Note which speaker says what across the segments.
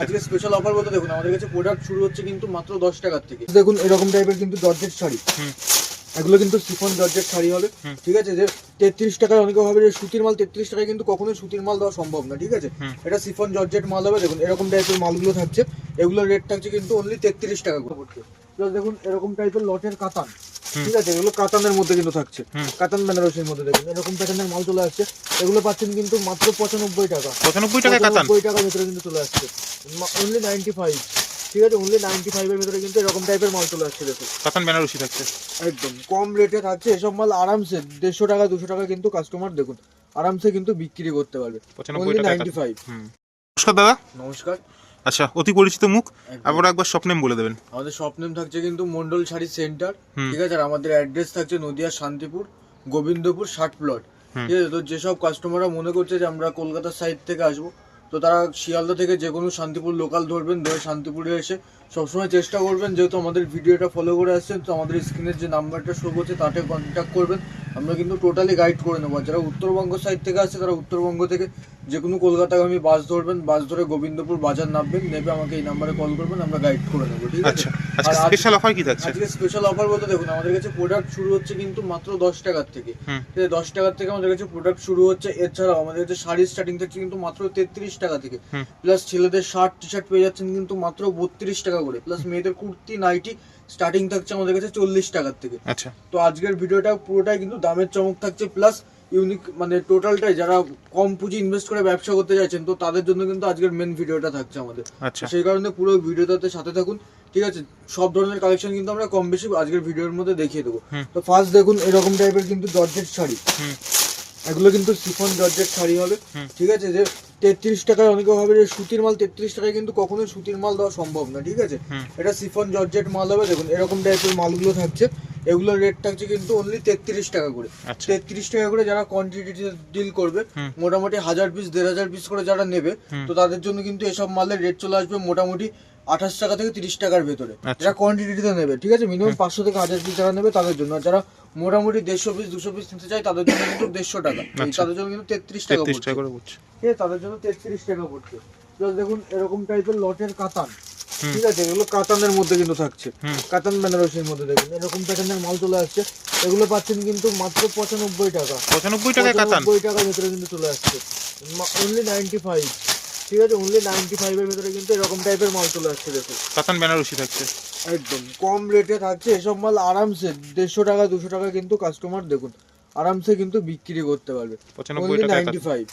Speaker 1: আজকে special offer বলতে দেখুন আমাদের কাছে প্রোডাক্ট শুরু হচ্ছে কিন্তু মাত্র দশ টাকার থেকে। দেখুন এরকম টাইপের কিন্তু জর্জেট শাড়ি।
Speaker 2: হুম।
Speaker 1: এগুলো কিন্তু সিফন জর্জেট শাড়ি হবে। ঠিক আছে যে তেত্রিশ টাকায় অনেকে হবে যে সুতির মাল তেত্রিশ টাকায় কিন্তু কখনোই সুতির মাল দেওয়া সম্ভব না ঠিক আছে? এটা সিফন জর্জেট মাল হবে দেখুন এরকম টাইপের মালগুলো থাকছে। এগুলোর রেট থাকছে কিন্তু অনলি তেত্রিশ টাকা করে। দেখুন এরকম টাইপের লটের কাতান। ঠিক আছে এগুলো কাতানের মধ্যে কিন্তু থাকছে। কাতান বেনারসির মধ্যে দেখুন এরকম প্যাটার্নের মাল চলে আসছে। এগুলো পাচ্ছেন কিন্তু মাত্র পঁচানব্বই টাকা।
Speaker 2: পঁচানব্বই কাতান?
Speaker 1: পঁচানব্বই টাকার ভিতরে কিন্তু চলে আসছে। অনলি নাইনটি ফাইভ ঠিক আছে অনলি নাইনটি ফাইভের ভিতরে কিন্তু এরকম টাইপের মাল চলে আসছে দেখুন।
Speaker 2: কাতান বেনারসি থাকছে।
Speaker 1: একদম। কম রেটে থাকছে এসব মাল আরামসে দেড়শো টাকা দুশো টাকা কিন্তু কাস্টমার দেখুন আরামসে কিন্তু বিক্রি করতে পারবে।
Speaker 2: পঁচানব্বই
Speaker 1: নাইনটি ফাইভ
Speaker 2: নমস্কার দাদা।
Speaker 1: নমস্কার।
Speaker 2: আচ্ছা অতি পরিচিত মুখ আবার একবার স্বপ্নেম বলে দেবেন।
Speaker 1: আমাদের শপ নেম থাকছে কিন্তু মন্ডল শাড়ি সেন্টার ঠিক আছে? আর আমাদের অ্যাড্রেস থাকছে নদিয়া শান্তিপুর গোবিন্দপুর ষাট প্লট ঠিক আছে? তো যেসব কাস্টমাররা মনে করছে যে আমরা কলকাতার সাইড থেকে আসব তো তারা শিয়ালদা থেকে যে কোনো শান্তিপুর লোকাল ধরবেন ধরে শান্তিপুরে এসে সবসময় চেষ্টা করবেন যেহেতু আমাদের ভিডিওটা ফলো করে আসছেন তো আমাদের স্ক্রিনের যে নাম্বারটা শো করছে তাতে কন্ট্যাক্ট করবেন। আমরা কিন্তু টোটালি গাইড করে নেব। যারা উত্তরবঙ্গ সাইড থেকে আসছে তারা উত্তরবঙ্গ থেকে যে কোনো কলকাতাগামী বাস ধরবেন বাস ধরে গোবিন্দপুর বাজার নামবেন নেবে আমাকে এই নাম্বারে কল করবেন আমরা গাইড করে নেব ঠিক আছে?
Speaker 2: আচ্ছা আজকে
Speaker 1: আর
Speaker 2: স্পেশাল অফার কি থাকছে?
Speaker 1: আজকে স্পেশাল অফার বলতে দেখুন আমাদের কাছে প্রোডাক্ট শুরু হচ্ছে কিন্তু মাত্র দশ টাকার থেকে। দশ টাকার থেকে আমাদের কাছে প্রোডাক্ট শুরু হচ্ছে এছাড়াও আমাদের কাছে শাড়ি স্টার্টিং থাকছে কিন্তু মাত্র তেত্রিশ টাকা থেকে। প্লাস ছেলেদের শার্ট টি শার্ট পেয়ে যাচ্ছেন কিন্তু মাত্র বত্রিশ টাকা করে। প্লাস মেয়েদের কুর্তি নাইটি স্টার্টিং থাকছে আমাদের কাছে চল্লিশ টাকার থেকে।
Speaker 2: আচ্ছা।
Speaker 1: তো আজকের ভিডিওটা পুরোটাই কিন্তু দামের চমক থাকছে প্লাস ইউনিক মানে টোটালটাই যারা কম পুঁজি ইনভেস্ট করে ব্যবসা করতে চাইছেন তো তাদের জন্য কিন্তু আজকের মেন ভিডিওটা থাকছে আমাদের।
Speaker 2: আচ্ছা।
Speaker 1: সেই কারণে পুরো ভিডিওটাতে সাথে থাকুন ঠিক আছে? সব ধরনের কালেকশন কিন্তু আমরা কম বেশি আজকের ভিডিওর মধ্যে দেখিয়ে দেবো। তো ফার্স্ট দেখুন এরকম টাইপের কিন্তু জর্জেট শাড়ি।
Speaker 2: হুম।
Speaker 1: এগুলো কিন্তু সিফন জর্জেট শাড়ি হবে। ঠিক আছে? যে তেত্রিশ টাকায় অনেকে হবে যে সুতির মাল তেত্রিশ টাকায় কিন্তু কখনোই সুতির মাল দেওয়া সম্ভব না ঠিক আছে? এটা সিফন জর্জেট মাল হবে দেখুন এরকম টাইপের মালগুলো থাকছে। এগুলোর রেট থাকছে কিন্তু অনলি তেত্রিশ টাকা করে।
Speaker 2: আচ্ছা।
Speaker 1: তেত্রিশ টাকা করে যারা কোয়ান্টিটি ডিল করবে মোটামুটি হাজার পিস দেড় হাজার পিস করে যারা নেবে তো তাদের জন্য কিন্তু এসব মালের রেট চলে আসবে মোটামুটি আঠাশ টাকা থেকে তিরিশ টাকার ভেতরে।
Speaker 2: আচ্ছা।
Speaker 1: যারা কোয়ান্টিটিতে নেবে ঠিক আছে? মিনিমাম পাঁচশো থেকে হাজার পিস যারা নেবে তাদের জন্য। যারা মোটামুটি দেড়শো পিস দুশো পিস নিতে চায় তাদের জন্য কিন্তু দেড়শো টাকা।
Speaker 2: আচ্ছা।
Speaker 1: তাদের জন্য কিন্তু তেত্রিশ টাকা পড়ছে। ঠিক আছে? তাদের জন্য তেত্রিশ টাকা পড়ছে। প্লাস দেখুন এরকম টাইপের লটের কাতান। ঠিক আছে এগুলো কাতানের মধ্যে কিন্তু থাকছে। কাতান বেনারসির মধ্যে দেখুন। এরকম প্যাটার্নের মাল চলে আসছে। এগুলো পাচ্ছেন কিন্তু মাত্র পঁচানব্বই টাকা।
Speaker 2: পঁচানব্বই টাকায় কাতান।
Speaker 1: পঁচানব্বই টাকার ভেতরে কিন্তু চলে আসছে। অনলি নাইনটি ফাইভ ঠিক আছে অনলি নাইনটি ফাইভের ভেতরে কিন্তু এরকম টাইপের মাল চলে আসছে দেখুন।
Speaker 2: কাতান বেনারসি থাকছে।
Speaker 1: একদম। কম রেটে থাকছে। এসব মাল আরামসে দেড়শো টাকা দুশো টাকা কিন্তু কাস্টমার দেখুন। আরামসে কিন্তু বিক্রি করতে পারবে। নাইনটি ফাইভ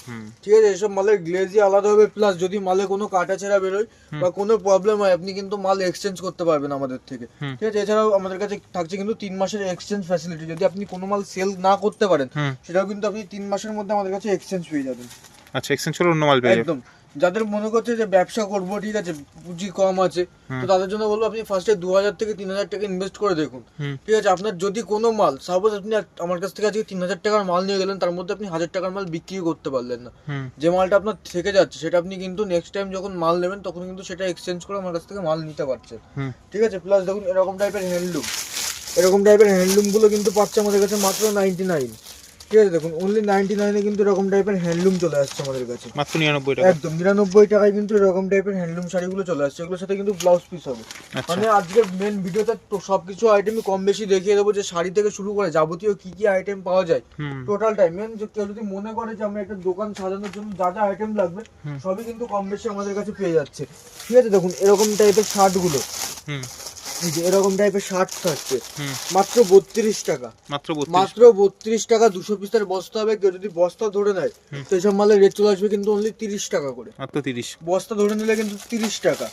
Speaker 1: ঠিক আছে এসব মালের গ্লেজই আলাদা হবে প্লাস যদি মালে কোনো কাটা ছেঁড়া বেরোয় বা কোনো প্রবলেম হয় আপনি কিন্তু মাল এক্সচেঞ্জ করতে পারবেন আমাদের থেকে। ঠিক আছে এছাড়াও আমাদের কাছে থাকছে কিন্তু তিন মাসের এক্সচেঞ্জ ফ্যাসিলিটি যদি আপনি কোনো মাল সেল না করতে পারেন সেটাও কিন্তু আপনি তিন মাসের মধ্যে আমাদের কাছে এক্সচেঞ্জ পেয়ে যাবেন।
Speaker 2: আচ্ছা এক্সচেঞ্জ অন্য মাল পেয়ে
Speaker 1: একদম। যাদের মনে করছে যে ব্যবসা করব ঠিক আছে পুঁজি কম আছে তো তাদের জন্য বলব আপনি ফার্স্টে দু হাজার থেকে তিন হাজার টাকা ইনভেস্ট করে দেখুন। ঠিক আছে আপনার যদি কোনো মাল সাপোজ আপনি আমার কাছ থেকে আজকে তিন হাজার টাকার মাল নিয়ে গেলেন তার মধ্যে আপনি হাজার টাকার মাল বিক্রি করতে পারলেন না। যে মালটা আপনার থেকে যাচ্ছে সেটা আপনি কিন্তু নেক্সট টাইম যখন মাল নেবেন তখন কিন্তু সেটা এক্সচেঞ্জ করে আমার কাছ থেকে মাল নিতে পারছেন। ঠিক আছে প্লাস দেখুন এরকম টাইপের হ্যান্ডলুম এরকম টাইপের হ্যান্ডলুমগুলো কিন্তু পাচ্ছে আমাদের কাছে মাত্র নাইনটি নাইন ঠিক আছে দেখুন অনলি নাইনটি নাইনে কিন্তু এরকম টাইপের হ্যান্ডলুম চলে আসছে আমাদের কাছে।
Speaker 2: মাত্র নিরানব্বই টাকা।
Speaker 1: একদম নিরানব্বই টাকায় কিন্তু এরকম টাইপের হ্যান্ডলুম শাড়িগুলো চলে আসছে এগুলোর সাথে কিন্তু ব্লাউজ পিস হবে।
Speaker 2: আচ্ছা।
Speaker 1: মানে আজকের মেন ভিডিওতে তো সবকিছু আইটেমই কম বেশি দেখিয়ে দেবো যে শাড়ি থেকে শুরু করে যাবতীয় কি কি আইটেম পাওয়া যায়।
Speaker 2: হুম।
Speaker 1: টোটালটাই মেন কেউ যদি মনে করে যে আমরা একটা দোকান সাজানোর জন্য যা যা আইটেম লাগবে সবই কিন্তু কম বেশি আমাদের কাছে পেয়ে যাচ্ছে। ঠিক আছে দেখুন এরকম টাইপের শার্টগুলো
Speaker 2: হুম।
Speaker 1: এরকম টাইপের শার্ট থাকছে। মাত্র বত্রিশ টাকা।
Speaker 2: মাত্র
Speaker 1: মাত্র বত্রিশ টাকা দুশো পিসের বস্তা হবে। কেউ যদি বস্তা ধরে নেয়। তো সব মালের রেট চলে আসবে কিন্তু অনলি তিরিশ টাকা করে।
Speaker 2: মাত্র তিরিশ।
Speaker 1: বস্তা ধরে নিলে কিন্তু তিরিশ টাকা।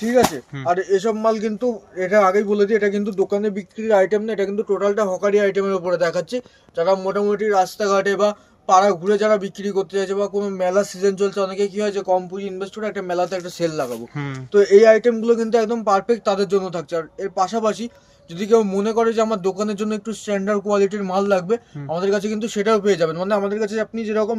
Speaker 1: ঠিক আছে? আর এসব মাল কিন্তু এটা আগেই বলে দিই এটা কিন্তু দোকানে বিক্রির আইটেম না এটা কিন্তু টোটালটা হকারি আইটেমের উপরে দেখাচ্ছে। যারা মোটামুটি রাস্তাঘাটে বা পাড়া ঘুরে যারা বিক্রি করতে চাইছে বা কোনো মেলা সিজন চলছে অনেকে কি হয় যে কম পুঁজি ইনভেস্ট করে একটা মেলাতে একটা সেল লাগাবো। তো এই আইটেমগুলো কিন্তু একদম পারফেক্ট তাদের জন্য থাকছে। আর এর পাশাপাশি যদি কেউ মনে করে যে আমার দোকানের জন্য একটু স্ট্যান্ডার্ড কোয়ালিটির মাল লাগবে আমাদের কাছে কিন্তু সেটাও পেয়ে যাবেন। মানে আমাদের কাছে আপনি যেরকম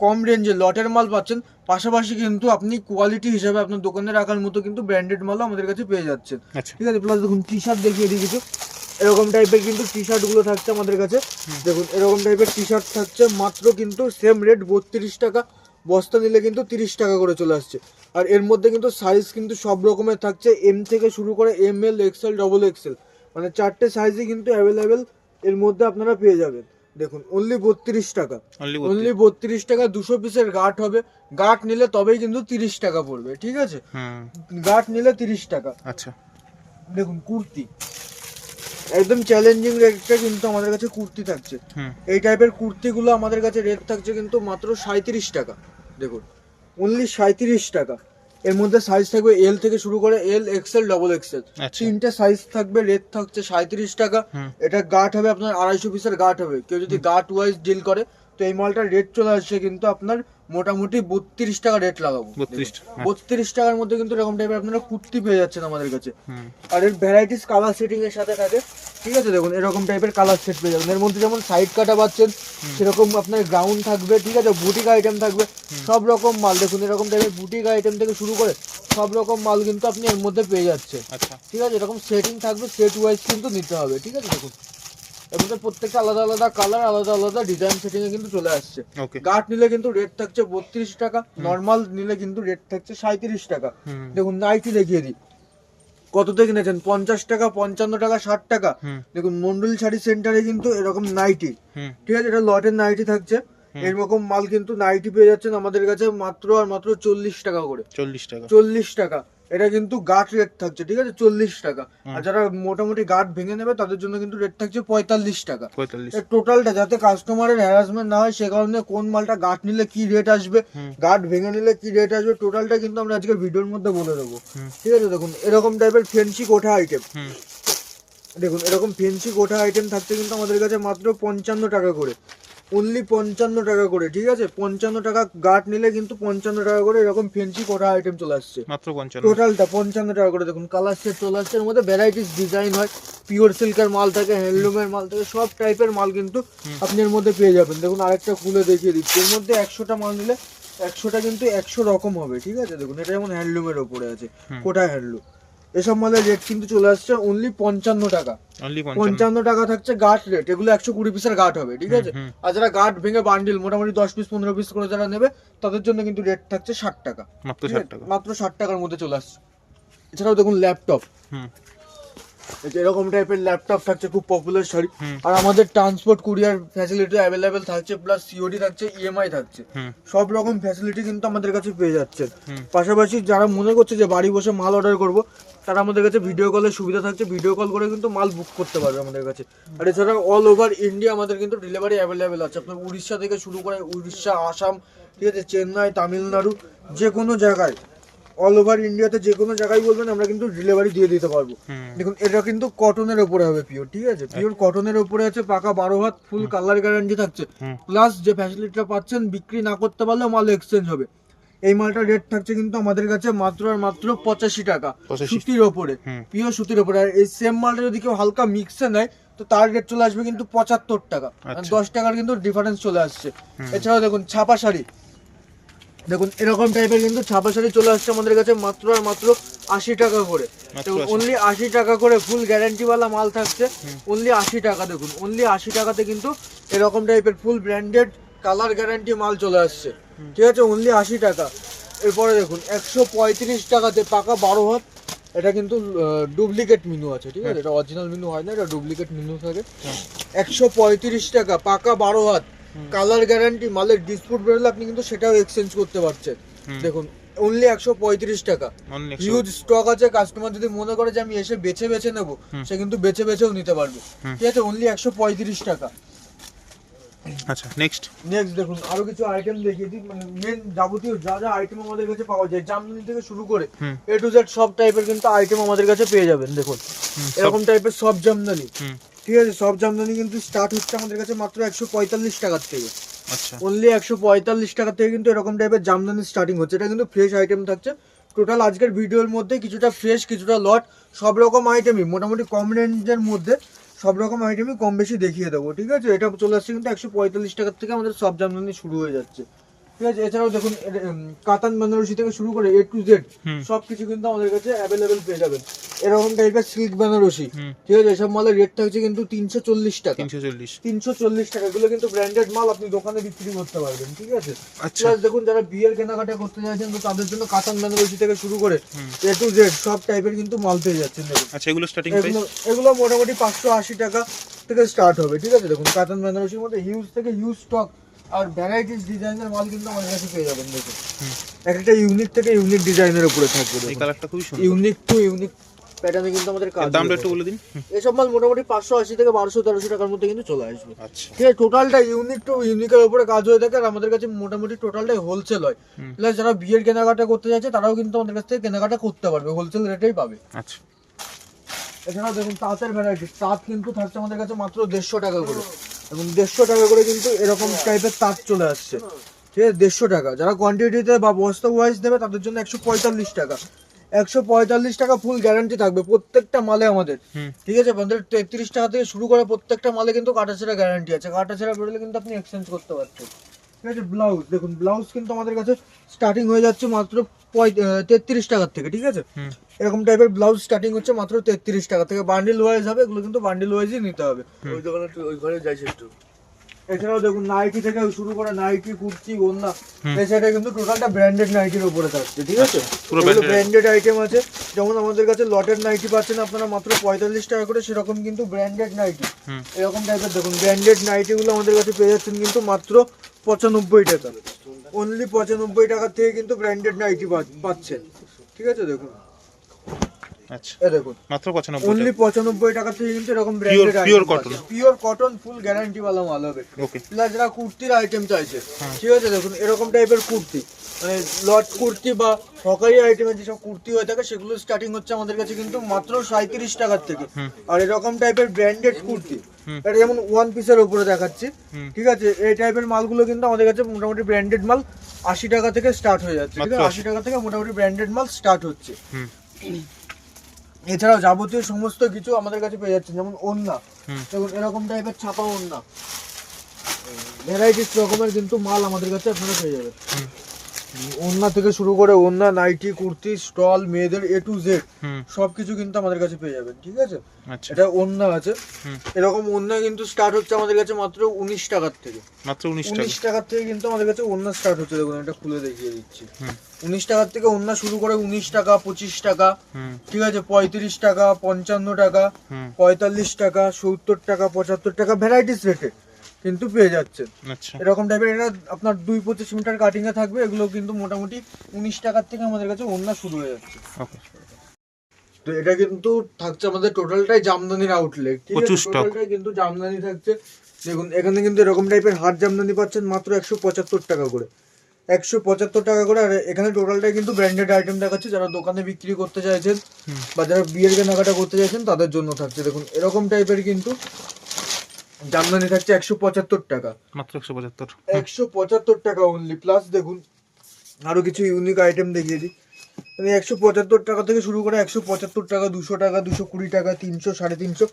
Speaker 1: কম রেঞ্জে লটের মাল পাচ্ছেন পাশাপাশি কিন্তু আপনি কোয়ালিটি হিসাবে আপনার দোকানে রাখার মতো কিন্তু ব্র্যান্ডেড মালও আমাদের কাছে পেয়ে যাচ্ছেন।
Speaker 2: আচ্ছা।
Speaker 1: ঠিক আছে? প্লাস দেখুন টি শার্ট দেখিয়ে দিই কিছু। এরকম টাইপের কিন্তু টি শার্টগুলো থাকছে আমাদের কাছে। দেখুন এরকম টাইপের টি শার্ট থাকছে মাত্র কিন্তু সেম রেট বত্রিশ টাকা। বস্তা নিলে কিন্তু তিরিশ টাকা করে চলে আসছে। আর এর মধ্যে কিন্তু সাইজ কিন্তু সব রকমের থাকছে। এম থেকে শুরু করে M L XL double XL মানে চারটে সাইজই কিন্তু অ্যাভেলেবেল এর মধ্যে আপনারা পেয়ে যাবেন। দেখুন অনলি বত্রিশ টাকা।
Speaker 2: অনলি
Speaker 1: বত্রিশ। টাকা দুশো পিসের গাঁট হবে। গাঁট নিলে তবেই কিন্তু তিরিশ টাকা পড়বে ঠিক আছে? গাঁট নিলে তিরিশ টাকা।
Speaker 2: আচ্ছা।
Speaker 1: দেখুন কুর্তি। একদম চ্যালেঞ্জিং রেটটা কিন্তু আমাদের কাছে কুর্তি থাকছে। এই টাইপের কুর্তিগুলো আমাদের কাছে রেট থাকছে কিন্তু মাত্র সাঁত্রিশ টাকা। দেখুন অনলি সাঁত্রিশ টাকা। এর মধ্যে সাইজ থাকবে এল থেকে শুরু করে এল এক্সেল ডবল এক্সেল তিনটে সাইজ থাকবে রেট থাকছে সাঁত্রিশ টাকা। এটা গার্ড হবে আপনার আড়াইশো পিসের গার্ড হবে। কেউ যদি গার্ড ওয়াইজ ডিল করে তো এই মালটার রেট চলে আসছে কিন্তু আপনার মোটামুটি বত্রিশ টাকা রেট লাগাবো।
Speaker 2: বত্রিশ
Speaker 1: বত্রিশ টাকার মধ্যে কিন্তু এরকম টাইপের আপনারা কুর্তি পেয়ে যাচ্ছেন আমাদের কাছে। আর এর ভ্যারাইটিস কালার সেটিং এর সাথে থাকে ঠিক আছে দেখুন এরকম টাইপের কালার সেট পেয়ে যাবেন। এর মধ্যে যেমন সাইড কাটা পাচ্ছেন সেরকম আপনার গ্রাউন্ড থাকবে ঠিক আছে বুটিক আইটেম থাকবে সব রকম মাল। দেখুন এরকম টাইপের বুটিক আইটেম থেকে শুরু করে সব রকম মাল কিন্তু আপনি এর মধ্যে পেয়ে যাচ্ছেন।
Speaker 2: আচ্ছা।
Speaker 1: ঠিক আছে এরকম সেটিং থাকবে সেট ওয়াইজ কিন্তু নিতে হবে ঠিক আছে দেখুন। এর প্রত্যেকটা আলাদা আলাদা কালার আলাদা আলাদা ডিজাইন সেটিং এ কিন্তু চলে আসছে। গার্ড নিলে কিন্তু রেট থাকছে বত্রিশ টাকা নর্মাল নিলে কিন্তু রেট থাকছে সাঁত্রিশ টাকা। দেখুন নাইটি দেখিয়ে দিই। কততে কিনেছেন? পঞ্চাশ টাকা পঞ্চান্ন টাকা ষাট টাকা। দেখুন মন্ডল শাড়ি সেন্টারে কিন্তু এরকম নাইটি ঠিক আছে? এটা লটের নাইটি থাকছে। এরকম মাল কিন্তু নাইটি পেয়ে যাচ্ছেন আমাদের কাছে মাত্র আর মাত্র চল্লিশ টাকা করে।
Speaker 2: চল্লিশ টাকা।
Speaker 1: চল্লিশ টাকা। এটা কিন্তু গাঠ রেট থাকছে ঠিক আছে? চল্লিশ টাকা। আর যারা মোটামুটি গাঠ ভেঙে নেবে তাদের জন্য কিন্তু রেট থাকছে পঁয়তাল্লিশ টাকা।
Speaker 2: পঁয়তাল্লিশ।
Speaker 1: টোটালটা যাতে কাস্টমারের হ্যারাসমেন্ট না হয় সে কারণে কোন মালটা গাঠ নিলে কি রেট আসবে। গাঠ ভেঙে নিলে কি রেট আসবে টোটালটা কিন্তু আমরা আজকে ভিডিওর মধ্যে বলে দেবো। ঠিক আছে? দেখুন এরকম টাইপের ফেন্সি কোঠা আইটেম দেখুন এরকম ফেন্সি কোঠা আইটেম থাকছে কিন্তু আমাদের কাছে মাত্র পঞ্চান্ন টাকা করে। অনলি পঞ্চান্ন টাকা করে ঠিক আছে? পঞ্চান্ন টাকা গাঠ নিলে কিন্তু পঞ্চান্ন টাকা করে এরকম ফেন্সি কোঠা আইটেম চলে আসছে।
Speaker 2: মাত্র পঞ্চান্ন।
Speaker 1: টোটালটা পঞ্চান্ন টাকা করে দেখুন কালার সেট চলে আসছে এর মধ্যে ভ্যারাইটিস ডিজাইন হয়। পিওর সিল্কের মাল থাকে হ্যান্ডলুমের মাল থাকে সব টাইপের মাল কিন্তু আপনি এর মধ্যে পেয়ে যাবেন। দেখুন আরেকটা খুলে দেখিয়ে দিচ্ছি। এর মধ্যে একশোটা মাল নিলে একশোটা কিন্তু একশো রকম হবে ঠিক আছে? দেখুন এটা যেমন হ্যান্ডলুমের ওপরে আছে কোটা হ্যান্ডলুম এসব মালের রেট কিন্তু চলে আসছে অনলি পঞ্চান্ন টাকা।
Speaker 2: পঞ্চান্ন।
Speaker 1: টাকা থাকছে গাঠ রেট এগুলো একশো কুড়ি পিসের গাট হবে ঠিক আছে? আর যারা গাঠ ভেঙে বান্ডিল মোটামুটি দশ পিস পনেরো পিস করে যারা নেবে তাদের জন্য কিন্তু রেট থাকছে ষাট টাকা
Speaker 2: মাত্র ষাট
Speaker 1: আছে?
Speaker 2: টাকা।
Speaker 1: মাত্র ষাট টাকার মধ্যে চলে আসছে। এছাড়াও দেখুন ল্যাপটপ এরকম টাইপের ল্যাপটপ থাকছে খুব পপুলার
Speaker 2: হুম।
Speaker 1: আর আমাদের ট্রান্সপোর্ট কুরিয়ার ফ্যাসিলিটি অ্যাভেলেবেল থাকছে প্লাস সিওডি থাকছে ইএমআই থাকছে। সব রকম ফ্যাসিলিটি কিন্তু আমাদের কাছে পেয়ে
Speaker 2: যাচ্ছে।
Speaker 1: পাশাপাশি যারা মনে করছে যে বাড়ি বসে মাল অর্ডার করব তারা আমাদের কাছে ভিডিও কলের সুবিধা থাকছে। ভিডিও কল করে কিন্তু মাল বুক করতে পারবে আমাদের কাছে। আর এছাড়া অল ওভার ইন্ডিয়া আমাদের কিন্তু ডেলিভারি অ্যাভেলেবেল আছে। আপনার উড়িষ্যা থেকে শুরু করে উড়িষ্যা আসাম ঠিক আছে চেন্নাই তামিলনাড়ু যে কোনো জায়গায়। অল ওভার ইন্ডিয়াতে যে কোনো জায়গায় বলবেন আমরা কিন্তু ডেলিভারি দিয়ে দিতে পারব। দেখুন এটা কিন্তু কটনের উপরে হবে পিওর ঠিক আছে? পিওর কটনের উপরে আছে পাকা বারো হাত ফুল কালার গ্যারান্টি থাকছে। প্লাস যে ফ্যাসিলিটিটা পাচ্ছেন বিক্রি না করতে পারলেও মাল এক্সচেঞ্জ হবে। এই মালটার রেট থাকছে কিন্তু আমাদের কাছে মাত্র আর মাত্র পঁচাশি টাকা সুতির ওপরে পিওর সুতির ওপরে আর এই সেম মালটা যদি কেউ হালকা মিক্সে নেয় তো তার রেট চলে আসবে কিন্তু পঁচাত্তর টাকা।
Speaker 2: আচ্ছা।
Speaker 1: দশ টাকার কিন্তু ডিফারেন্স চলে আসছে। এছাড়াও দেখুন ছাপা শাড়ি। দেখুন এরকম টাইপের কিন্তু ছাপা শাড়ি চলে আসছে আমাদের কাছে মাত্র আর মাত্র আশি টাকা করে। দেখুন অনলি আশি টাকা করে ফুল গ্যারান্টিওয়ালা মাল থাকছে। অনলি আশি টাকা দেখুন অনলি আশি টাকাতে কিন্তু এরকম টাইপের ফুল ব্র্যান্ডেড কালার গ্যারান্টি মাল চলে আসছে। ঠিক আছে অনলি আশি টাকা। এরপরে দেখুন একশো পঁয়ত্রিশ টাকাতে পাকা বারো হাত। এটা কিন্তু ডুপ্লিকেট মিনু আছে ঠিক আছে? এটা অরিজিনাল মিনু হয় না এটা ডুপ্লিকেট মিনু থাকে। একশো পঁয়ত্রিশ টাকা পাকা বারো হাত। কালার গ্যারান্টি মালের ডিসপুট বেরোলে আপনি কিন্তু সেটাও এক্সচেঞ্জ করতে পারছেন। দেখুন অনলি একশো পঁয়ত্রিশ টাকা। হিউজ স্টক আছে কাস্টমার যদি মনে করে যে আমি এসে বেছে বেছে নেব সে কিন্তু বেছে বেছেও নিতে পারবে। ঠিক আছে অনলি একশো পঁয়ত্রিশ টাকা।
Speaker 2: আচ্ছা নেক্সট
Speaker 1: নেক্সট দেখুন আরও কিছু আইটেম দেখিয়ে দিই মানে মেন যাবতীয় যা যা আইটেম আমাদের কাছে পাওয়া যায় জামদানি থেকে শুরু করে এ টু জেড সব টাইপের কিন্তু আইটেম আমাদের কাছে পেয়ে যাবেন দেখুন। এরকম টাইপের সব জামদানি ঠিক আছে সব জামদানি কিন্তু স্টার্ট হচ্ছে আমাদের কাছে মাত্র একশো পঁয়তাল্লিশ টাকার থেকে।
Speaker 2: আচ্ছা।
Speaker 1: অনলি একশো পঁয়তাল্লিশ টাকা থেকে কিন্তু এরকম টাইপের জামদানি স্টার্টিং হচ্ছে। এটা কিন্তু ফ্রেশ আইটেম থাকছে। টোটাল আজকের ভিডিওর মধ্যে কিছুটা ফ্রেশ কিছুটা লট সব রকম আইটেমই মোটামুটি কম রেঞ্জের মধ্যে সব রকম আইটেমই কম বেশি দেখিয়ে দেবো ঠিক আছে? এটা চলে আসছে কিন্তু একশো পঁয়তাল্লিশ টাকার থেকে আমাদের সব জামদানি শুরু হয়ে যাচ্ছে। ঠিক আছে? এছাড়াও দেখুন কাতান বেনারসি থেকে শুরু করে এ টু জেড। সবকিছু কিন্তু আমাদের কাছে অ্যাভেলেবেল পেয়ে যাবেন। এরকম টাইপের সিল্ক বেনারসি। ঠিক আছে? এসব মালের রেট থাকছে কিন্তু তিনশো চল্লিশ টাকা।
Speaker 2: তিনশো চল্লিশ।
Speaker 1: টাকা। এগুলো কিন্তু ব্র্যান্ডেড মাল আপনি দোকানে বিক্রি করতে পারবেন ঠিক আছে?
Speaker 2: আচ্ছা।
Speaker 1: প্লাস দেখুন যারা বিয়ের কেনাকাটা করতে চাইছেন তো তাদের জন্য কাতান বেনারসি থেকে শুরু করে এ টু জেড সব টাইপের কিন্তু মাল পেয়ে যাচ্ছেন দেখুন।
Speaker 2: আচ্ছা এগুলো স্টার্টিং
Speaker 1: এগুলো মোটামুটি পাঁচশো আশি টাকা থেকে স্টার্ট হবে ঠিক আছে? দেখুন কাতান বেনারসির মধ্যে হিউজ থেকে হিউজ স্টক আর ভ্যারাইটিস ডিজাইনের মাল কিন্তু আমাদের কাছে পেয়ে যাবেন দেখুন। একটা ইউনিক থেকে ইউনিক ডিজাইনের উপরে থাকবে
Speaker 2: এই কালারটা খুবই সুন্দর।
Speaker 1: ইউনিক টু ইউনিক প্যাটার্নে কিন্তু আমাদের কাজ
Speaker 2: দামটা একটু বলে দিন।
Speaker 1: এসব মাল মোটামুটি পাঁচশো আশি থেকে বারোশো তেরোশো টাকার মধ্যে কিন্তু চলে আসবে।
Speaker 2: আচ্ছা।
Speaker 1: ঠিক আছে টোটালটা ইউনিক টু ইউনিকের উপরে কাজ হয়ে থাকে আর আমাদের কাছে মোটামুটি টোটালটাই হোলসেল হয়। প্লাস যারা বিয়ের কেনাকাটা করতে যাচ্ছে তারাও কিন্তু আমাদের কাছ থেকে কেনাকাটা করতে পারবে হোলসেল রেটেই পাবে।
Speaker 2: আচ্ছা।
Speaker 1: এছাড়াও দেখুন তাঁতের ভ্যারাইটি তাঁত কিন্তু থাকছে আমাদের কাছে মাত্র দেড়শো টাকা করে। এবং দেড়শো টাকা করে কিন্তু এরকম টাইপের তাঁত চলে আসছে। ঠিক আছে দেড়শো টাকা। যারা কোয়ান্টিটিতে বা বস্তা ওয়াইজ দেবে তাদের জন্য একশো পঁয়তাল্লিশ টাকা। একশো পঁয়তাল্লিশ টাকা ফুল গ্যারান্টি থাকবে প্রত্যেকটা মালে আমাদের। ঠিক আছে আমাদের তেত্রিশ টাকা থেকে শুরু করে প্রত্যেকটা মালে কিন্তু কাটা কাটাছেড়া গ্যারান্টি আছে। কাটা কাটাছেড়া বেরোলে কিন্তু আপনি এক্সচেঞ্জ করতে পারছেন। ঠিক আছে ব্লাউজ দেখুন ব্লাউজ কিন্তু আমাদের কাছে স্টার্টিং হয়ে যাচ্ছে মাত্র তেত্রিশ টাকার থেকে। ঠিক আছে? এরকম টাইপের ব্লাউজ স্টার্টিং হচ্ছে মাত্র তেত্রিশ টাকা থেকে বান্ডিল ওয়াইজ হবে এগুলো কিন্তু বান্ডিল ওয়াইজই নিতে হবে। ওই দোকানে ওই ঘরে যাইছে একটু। এছাড়াও দেখুন নাইটি থেকে শুরু করে নাইটি কুর্তি। এই সাইডে কিন্তু টোটালটা ব্র্যান্ডেড নাইটির উপরে থাকছে ঠিক আছে?
Speaker 2: পুরো
Speaker 1: ব্র্যান্ডেড আইটেম আছে। যেমন আমাদের কাছে লটের নাইটি পাচ্ছেন আপনারা মাত্র পঁয়তাল্লিশ টাকা করে সেরকম কিন্তু ব্র্যান্ডেড নাইটি এরকম টাইপের দেখুন ব্র্যান্ডেড নাইটিগুলো আমাদের কাছে পেয়ে যাচ্ছেন কিন্তু মাত্র পঁচানব্বই টাকা। অনলি পঁচানব্বই টাকা থেকে কিন্তু ব্র্যান্ডেড নাইটি পাচ্ছেন ঠিক আছে দেখুন?
Speaker 2: আচ্ছা।
Speaker 1: এ দেখুন।
Speaker 2: মাত্র পঁচানব্বই
Speaker 1: অনলি পঁচানব্বই টাকা থেকে কিন্তু এরকম branded. Pure cotton full guarantee वाला মাল হবে।
Speaker 2: ওকে
Speaker 1: প্লাস যারা কুর্তির আইটেম চাইছে
Speaker 2: হ্যাঁ।
Speaker 1: ঠিক আছে দেখুন এরকম টাইপের কুর্তি। মানে লট কুর্তি বা হকারি আইটেমের যেসব কুর্তি হয়ে থাকে সেগুলো স্টার্টিং হচ্ছে আমাদের কাছে কিন্তু মাত্র সাঁত্রিশ টাকার থেকে। আর এরকম টাইপের ব্র্যান্ডেড কুর্তি। এটা যেমন ওয়ান পিসের উপরে দেখাচ্ছি ঠিক আছে এই টাইপের মালগুলো কিন্তু আমাদের কাছে মোটামুটি ব্র্যান্ডেড মাল আশি টাকা থেকে স্টার্ট হয়ে যাচ্ছে ঠিক আছে? আশি টাকা থেকে মোটামুটি ব্র্যান্ডেড মাল স্টার্ট হচ্ছে। এছাড়াও যাবতীয় সমস্ত কিছু আমাদের কাছে পেয়ে যাচ্ছে যেমন ওন্না দেখুন এরকম টাইপের ছাপা ওন্না ভ্যারাইটিস রকমের কিন্তু মাল আমাদের কাছে আপনারা পেয়ে যাবেন। ওন্না থেকে শুরু করে ওন্না নাইটি কুর্তি স্টল মেয়েদের এ টু জেড সবকিছু কিন্তু আমাদের কাছে পেয়ে যাবেন ঠিক আছে?
Speaker 2: আচ্ছা।
Speaker 1: এটা ওন্না আছে। এরকম ওন্না কিন্তু স্টার্ট হচ্ছে আমাদের কাছে মাত্র উনিশ টাকার থেকে।
Speaker 2: মাত্র উনিশ
Speaker 1: টাকার থেকে কিন্তু আমাদের কাছে ওন্না স্টার্ট হচ্ছে দেখুন এটা খুলে দেখিয়ে দিচ্ছি। উনিশ টাকার থেকে ওন্না শুরু করে উনিশ টাকা পঁচিশ টাকা ঠিক আছে? পঁয়ত্রিশ টাকা পঞ্চান্ন টাকা পঁয়তাল্লিশ টাকা সত্তর টাকা পঁচাত্তর টাকা ভ্যারাইটিস রেটে কিন্তু পেয়ে যাচ্ছেন।
Speaker 2: আচ্ছা।
Speaker 1: এরকম টাইপের এটা আপনার দুই পঁচিশ মিটার কাটিং এ থাকবে এগুলো কিন্তু মোটামুটি উনিশ টাকার থেকে আমাদের কাছে অন্য শুরু হয়ে যাচ্ছে। তো এটা কিন্তু থাকছে আমাদের টোটালটাই জামদানির আউটলেট টোটালটাই কিন্তু জামদানি থাকছে। দেখুন এখানে কিন্তু এরকম টাইপের হাট জামদানি পাচ্ছেন মাত্র একশো পঁচাত্তর টাকা করে। একশো পঁচাত্তর টাকা করে আর এখানে টোটালটাই কিন্তু ব্র্যান্ডেড আইটেম দেখাচ্ছে যারা দোকানে বিক্রি করতে চাইছেন বা যারা বিয়ের কেনাকাটা করতে চাইছেন তাদের জন্য থাকছে। দেখুন এরকম টাইপের কিন্তু জামদানি থাকছে একশো পঁচাত্তর টাকা।
Speaker 2: মাত্র একশো পঁচাত্তর।
Speaker 1: একশো পঁচাত্তর টাকা অনলি প্লাস দেখুন আরও কিছু ইউনিক আইটেম দেখিয়ে দিই। মানে একশো পঁচাত্তর টাকা থেকে শুরু করে একশো পঁচাত্তর টাকা দুশো টাকা দুশো কুড়ি টাকা তিনশো সাড়ে তিনশো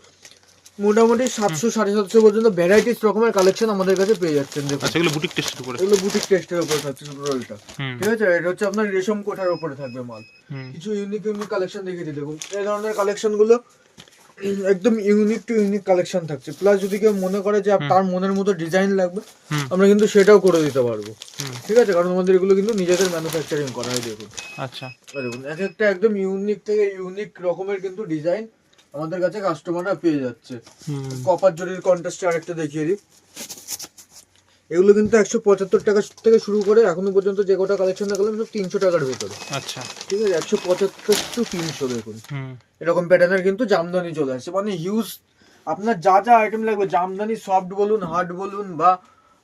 Speaker 1: মোটামুটি সাতশো সাড়ে সাতশো পর্যন্ত ভ্যারাইটিস রকমের কালেকশন আমাদের কাছে পেয়ে যাচ্ছেন দেখুন।
Speaker 2: আচ্ছা এগুলো বুটিক টেস্টের উপরে
Speaker 1: এগুলো বুটিক টেস্টের উপরে থাকছে রোলটা ঠিক আছে? এটা হচ্ছে আপনার রেশম কোঠার উপরে থাকবে মাল। কিছু ইউনিক ইউনিক কালেকশন দেখিয়ে দিই দেখুন। এই ধরনের কালেকশনগুলো একদম ইউনিক টু ইউনিক কালেকশন থাকছে। প্লাস যদি কেউ মনে করে যে তার মনের মতো ডিজাইন লাগবে আমরা কিন্তু সেটাও করে দিতে পারব। ঠিক আছে? কারণ আমাদের এগুলো কিন্তু নিজেদের ম্যানুফ্যাকচারিং করা হয় দেখুন।
Speaker 2: আচ্ছা।
Speaker 1: দেখুন এক একটা একদম ইউনিক থেকে ইউনিক রকমের কিন্তু ডিজাইন আমাদের কাছে কাস্টমাররা পেয়ে যাচ্ছে। কপার জরির কন্ট্রাস্টে আরেকটা দেখিয়ে দিই। এগুলো কিন্তু একশো পঁচাত্তর টাকা থেকে শুরু করে এখনও পর্যন্ত যে কটা কালেকশন দেখালাম সব তিনশো টাকার ভেতরে।
Speaker 2: আচ্ছা।
Speaker 1: ঠিক আছে? একশো পঁচাত্তর টু তিনশো দেখুন। এরকম প্যাটার্নের কিন্তু জামদানি চলে আসছে। মানে হিউজ আপনার যা যা আইটেম লাগবে জামদানি সফট বলুন হার্ড বলুন বা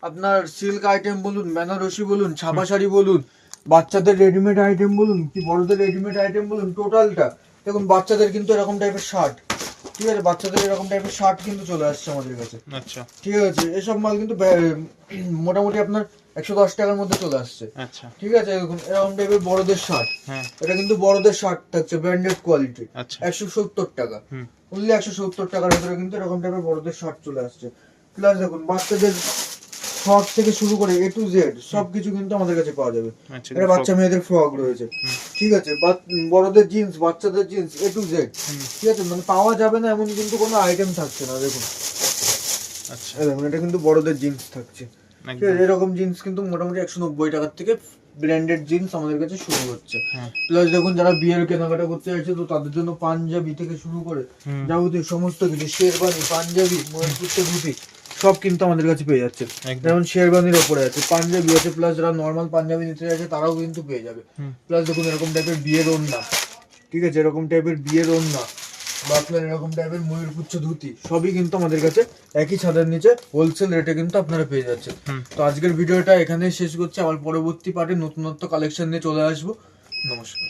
Speaker 1: আপনার সিল্ক আইটেম বলুন বেনারসি বলুন ছাপা শাড়ি বলুন বাচ্চাদের রেডিমেড আইটেম বলুন কি বড়দের রেডিমেড আইটেম বলুন টোটালটা দেখুন বাচ্চাদের কিন্তু এরকম টাইপের শার্ট ঠিক আছে বাচ্চাদের এরকম টাইপের শার্ট কিন্তু চলে আসছে আমাদের কাছে।
Speaker 2: আচ্ছা।
Speaker 1: ঠিক আছে এসব মাল কিন্তু মোটামুটি আপনার একশো দশ টাকার মধ্যে চলে আসছে।
Speaker 2: আচ্ছা।
Speaker 1: ঠিক আছে এরকম এরকম টাইপের বড়দের শার্ট।
Speaker 2: হ্যাঁ।
Speaker 1: এটা কিন্তু বড়দের শার্ট থাকছে ব্র্যান্ডেড কোয়ালিটি
Speaker 2: আচ্ছা।
Speaker 1: একশো সত্তর টাকা।
Speaker 2: হুম।
Speaker 1: অনলি একশো সত্তর টাকার ভিতরে কিন্তু এরকম টাইপের বড়দের শার্ট চলে আসছে। প্লাস দেখুন বাচ্চাদের ফ্রক থেকে শুরু করে এ টু জেড সবকিছু কিন্তু আমাদের কাছে পাওয়া যাবে।
Speaker 2: আচ্ছা
Speaker 1: এটা বাচ্চা মেয়েদের ফ্রক রয়েছে। ঠিক আছে বড়দের জিন্স বাচ্চাদের জিন্স এ টু জেড ঠিক আছে মানে পাওয়া যাবে না এমন কিন্তু কোনো আইটেম থাকছে না দেখুন।
Speaker 2: আচ্ছা।
Speaker 1: দেখুন এটা কিন্তু বড়দের জিন্স থাকছে। এরকম জিন্স কিন্তু মোটামুটি একশো নব্বই টাকার থেকে ব্র্যান্ডেড জিন্স আমাদের কাছে শুরু হচ্ছে।
Speaker 2: হ্যাঁ।
Speaker 1: প্লাস দেখুন যারা বিয়ের কেনাকাটা করতে চাইছে তো তাদের জন্য পাঞ্জাবি থেকে শুরু করে যাবতীয় সমস্ত কিছু শেরবানি পাঞ্জাবি ময়ূরপুত্র ধুতি সব কিন্তু আমাদের কাছে পেয়ে যাচ্ছে। যেমন শেরবানির ওপরে আছে পাঞ্জাবি আছে প্লাস যারা নর্মাল পাঞ্জাবি নিতে চাইছে তারাও কিন্তু পেয়ে যাবে। প্লাস দেখুন এরকম টাইপের বিয়ের ওড়না। ঠিক আছে এরকম টাইপের বিয়ের ওড়না বা আপনার এরকম টাইপের ময়ূরপুচ্ছ ধুতি সবই কিন্তু আমাদের কাছে একই ছাদের নিচে হোলসেল রেটে কিন্তু আপনারা পেয়ে যাচ্ছেন। তো আজকের ভিডিওটা এখানে শেষ করছি। আবার পরবর্তী পার্টে নতুনত্ব কালেকশন নিয়ে চলে আসব। নমস্কার।